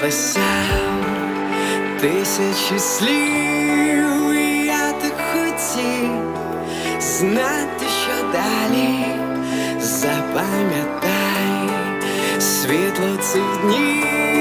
написав тисячі слів, і я так хотів знати, що далі. Запам'ятай світло цих днів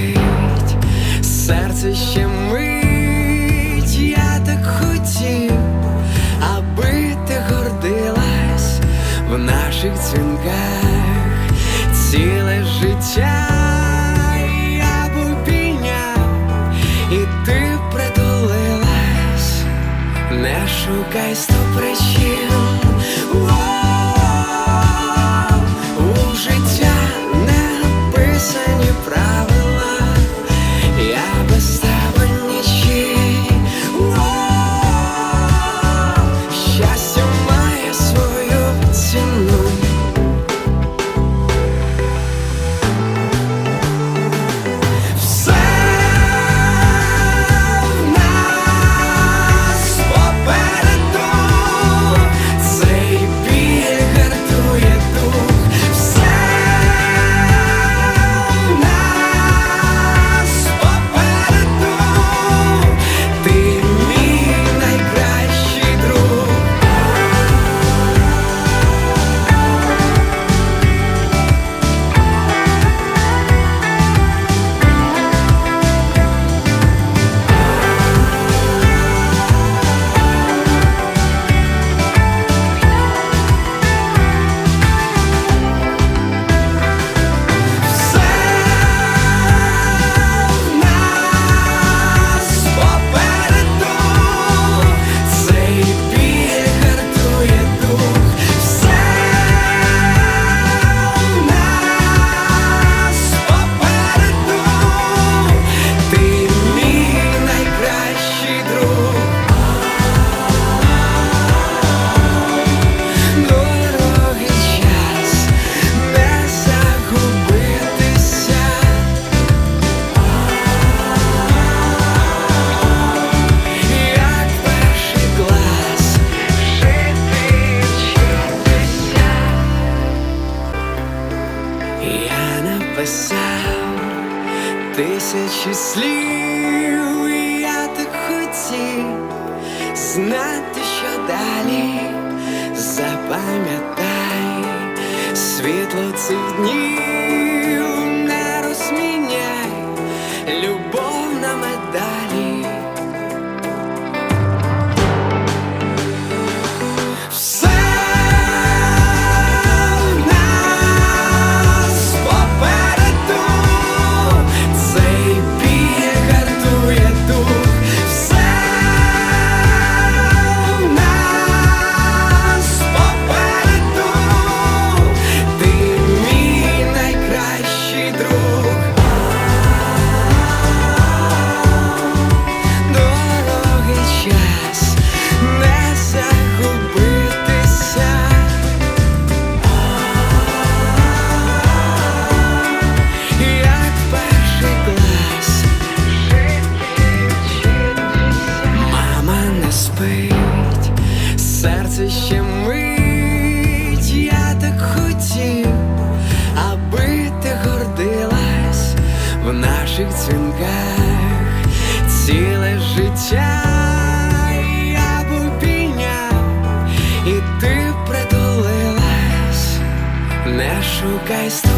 не серце ще мить, я так хотів, аби ти гордилась в наших дзвінках. Ціле життя я б і ти притулилась, не шукай сто причин. Написав тисячі слів, і я так хотів знати, що далі. Запам'ятай світло цих днів спить, серце ще мить, я так хотів, аби ти гордилась в наших дзвінках. Ціле життя я і ти притулилась, не шукай сто